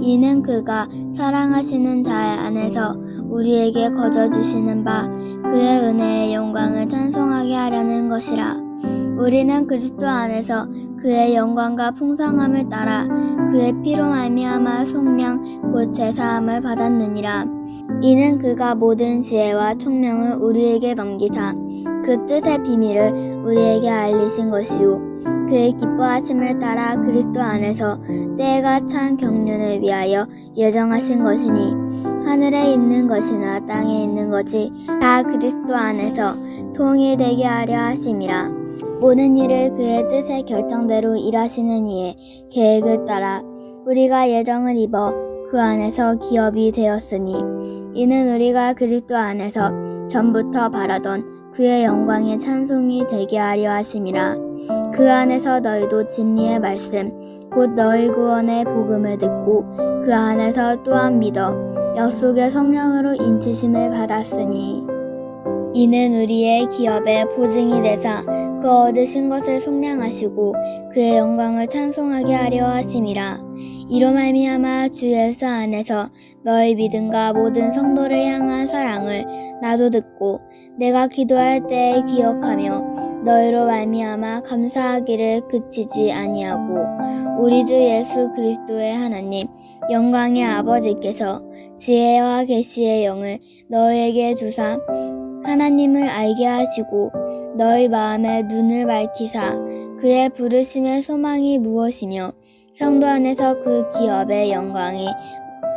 이는 그가 사랑하시는 자 안에서 우리에게 거저 주시는 바 그의 은혜의 영광을 찬송하게 하려는 것이라. 우리는 그리스도 안에서 그의 영광과 풍성함을 따라 그의 피로 말미암아 속량 곧 제사함을 받았느니라. 이는 그가 모든 지혜와 총명을 우리에게 넘기사 그 뜻의 비밀을 우리에게 알리신 것이요 그의 기뻐하심을 따라 그리스도 안에서 때가 찬 경륜을 위하여 예정하신 것이니 하늘에 있는 것이나 땅에 있는 것이 다 그리스도 안에서 통일되게 하려 하심이라. 모든 일을 그의 뜻의 결정대로 일하시는 이의 계획을 따라 우리가 예정을 입어 그 안에서 기업이 되었으니 이는 우리가 그리스도 안에서 전부터 바라던 그의 영광의 찬송이 되게 하려 하심이라. 그 안에서 너희도 진리의 말씀 곧 너희 구원의 복음을 듣고 그 안에서 또한 믿어 약속의 성령으로 인치심을 받았으니. 이는 우리의 기업의 보증이 되사 그 얻으신 것을 속량하시고 그의 영광을 찬송하게 하려 하심이라 이로 말미암아 주 예수 안에서 너희 믿음과 모든 성도를 향한 사랑을 나도 듣고 내가 기도할 때에 기억하며 너희로 말미암아 감사하기를 그치지 아니하고 우리 주 예수 그리스도의 하나님 영광의 아버지께서 지혜와 계시의 영을 너희에게 주사 하나님을 알게 하시고 너희 마음의 눈을 밝히사 그의 부르심의 소망이 무엇이며 성도 안에서 그 기업의 영광이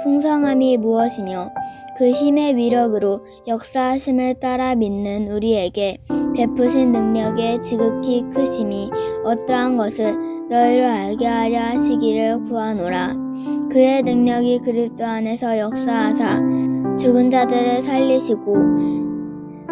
풍성함이 무엇이며 그 힘의 위력으로 역사하심을 따라 믿는 우리에게 베푸신 능력의 지극히 크심이 어떠한 것을 너희로 알게 하려 하시기를 구하노라. 그의 능력이 그리스도 안에서 역사하사 죽은 자들을 살리시고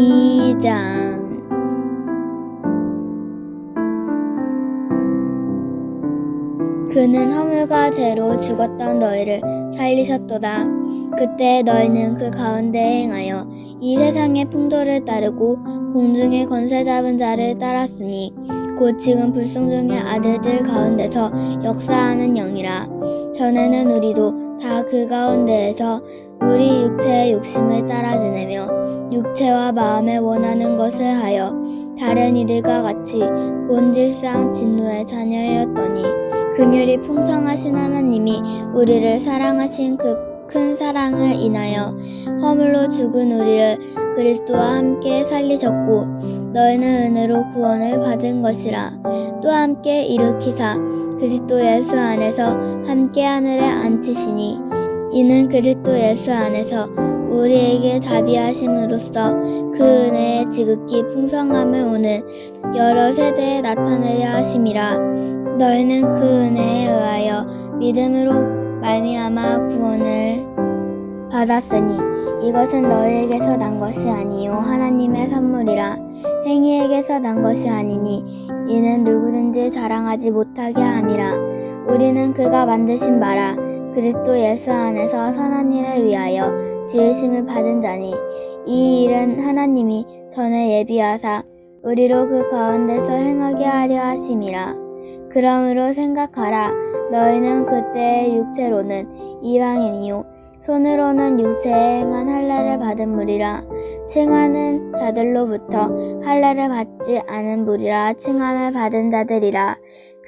2장 그는 허물과 죄로 죽었던 너희를 살리셨도다. 그때 너희는 그 가운데 행하여 이 세상의 풍조를 따르고 공중의 권세 잡은 자를 따랐으니 곧 지금 불성중의 아들들 가운데서 역사하는 영이라. 전에는 우리도 다 그 가운데에서 우리 육체의 욕심을 따라 지내며 육체와 마음에 원하는 것을 하여 다른 이들과 같이 본질상 진노의 자녀였더니 그녀리 풍성하신 하나님이 우리를 사랑하신 그 큰 사랑을 인하여 허물로 죽은 우리를 그리스도와 함께 살리셨고 너희는 은혜로 구원을 받은 것이라. 또 함께 일으키사 그리스도 예수 안에서 함께 하늘에 앉히시니 이는 그리스도 예수 안에서 우리에게 자비하심으로써 그 은혜의 지극히 풍성함을 오는 여러 세대에 나타내려 하심이라. 너희는 그 은혜에 의하여 믿음으로 말미암아 구원을 받았으니 이것은 너희에게서 난 것이 아니요 하나님의 선물이라. 행위에게서 난 것이 아니니 이는 누구든지 자랑하지 못하게 함이라. 우리는 그가 만드신 바라 그리스도 예수 안에서 선한 일을 위하여 지으심을 받은 자니 이 일은 하나님이 전에 예비하사 우리로 그 가운데서 행하게 하려 하심이라. 그러므로 생각하라. 너희는 그때의 육체로는 이방인이요. 손으로는 육체에 행한 할례를 받은 무리라. 칭하는 자들로부터 할례를 받지 않은 무리라 칭함을 받은 자들이라.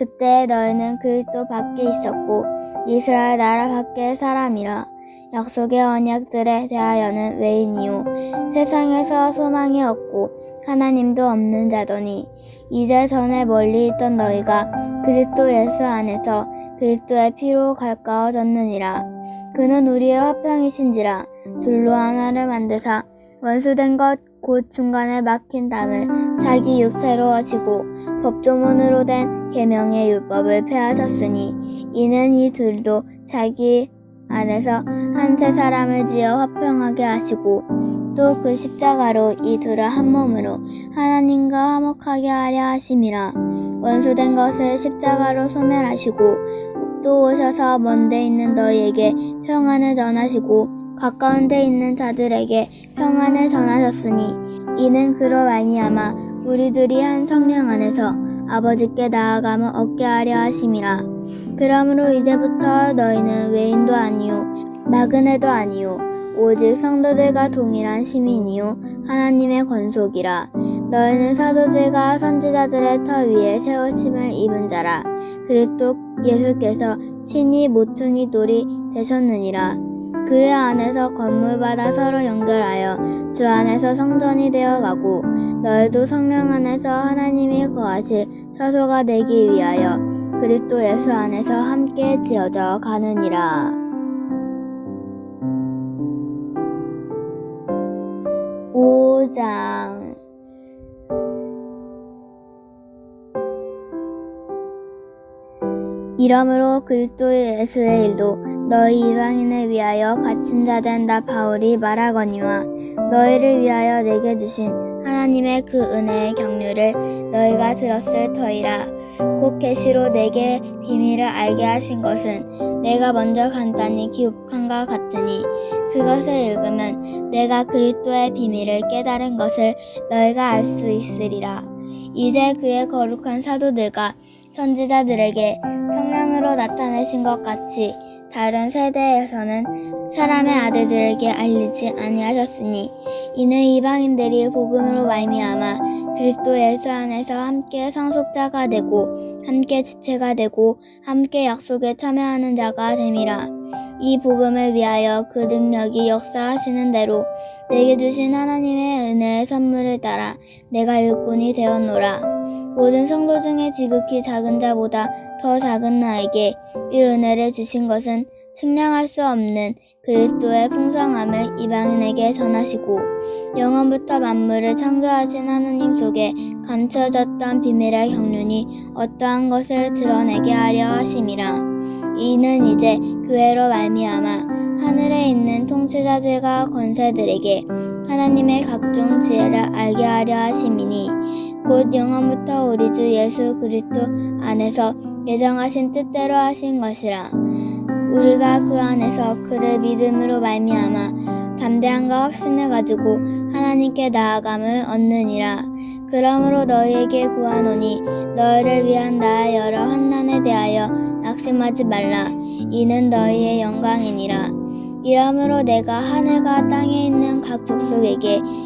그때 너희는 그리스도 밖에 있었고 이스라엘 나라 밖의 사람이라. 약속의 언약들에 대하여는 외인이요. 세상에서 소망이 없고 하나님도 없는 자더니 이제 전에 멀리 있던 너희가 그리스도 예수 안에서 그리스도의 피로 가까워졌느니라. 그는 우리의 화평이신지라. 둘로 하나를 만드사 원수된 것 곧 중간에 막힌 담을 자기 육체로 하시고 법조문으로 된 계명의 율법을 폐하셨으니 이는 이 둘도 자기 안에서 한 세 사람을 지어 화평하게 하시고 또 그 십자가로 이 둘을 한 몸으로 하나님과 화목하게 하려 하심이라. 원수된 것을 십자가로 소멸하시고 또 오셔서 먼데 있는 너희에게 평안을 전하시고 가까운 데 있는 자들에게 평안을 전하셨으니 이는 그로 말미암아 우리들이 한 성령 안에서 아버지께 나아감을 얻게 하려 하심이라. 그러므로 이제부터 너희는 외인도 아니요 나그네도 아니요 오직 성도들과 동일한 시민이요 하나님의 권속이라. 너희는 사도들과 선지자들의 터 위에 세우심을 입은 자라. 그리스도 예수께서 친히 모퉁이 돌이 되셨느니라 그의 안에서 건물받아 서로 연결하여 주 안에서 성전이 되어 가고 너희도 성령 안에서 하나님이 거하실 처소가 되기 위하여 그리스도 예수 안에서 함께 지어져 가느니라. 5장 이러므로 그리스도 예수의 일도 너희 이방인을 위하여 갇힌 자 된 나 바울이 말하거니와 너희를 위하여 내게 주신 하나님의 그 은혜의 경륜을 너희가 들었을 터이라. 곧 계시로 내게 비밀을 알게 하신 것은 내가 먼저 간단히 기록한과 같으니 그것을 읽으면 내가 그리스도의 비밀을 깨달은 것을 너희가 알 수 있으리라. 이제 그의 거룩한 사도들과 선지자들에게 성령으로 나타내신 것 같이 다른 세대에서는 사람의 아들들에게 알리지 아니하셨으니 이는 이방인들이 복음으로 말미암아 그리스도 예수 안에서 함께 상속자가 되고 함께 지체가 되고 함께 약속에 참여하는 자가 됨이라. 이 복음을 위하여 그 능력이 역사하시는 대로 내게 주신 하나님의 은혜의 선물을 따라 내가 일꾼이 되었노라 모든 성도 중에 지극히 작은 자보다 더 작은 나에게 이 은혜를 주신 것은 측량할 수 없는 그리스도의 풍성함을 이방인에게 전하시고 영원부터 만물을 창조하신 하느님 속에 감춰졌던 비밀의 경륜이 어떠한 것을 드러내게 하려 하심이라. 이는 이제 교회로 말미암아 하늘에 있는 통치자들과 권세들에게 하나님의 각종 지혜를 알게 하려 하심이니 곧 영원부터 우리 주 예수 그리스도 안에서 예정하신 뜻대로 하신 것이라. 우리가 그 안에서 그를 믿음으로 말미암아 담대함과 확신을 가지고 하나님께 나아감을 얻느니라. 그러므로 너희에게 구하노니 너희를 위한 나의 여러 환난에 대하여 낙심하지 말라. 이는 너희의 영광이니라. 이러므로 내가 하늘과 땅에 있는 각 족속에게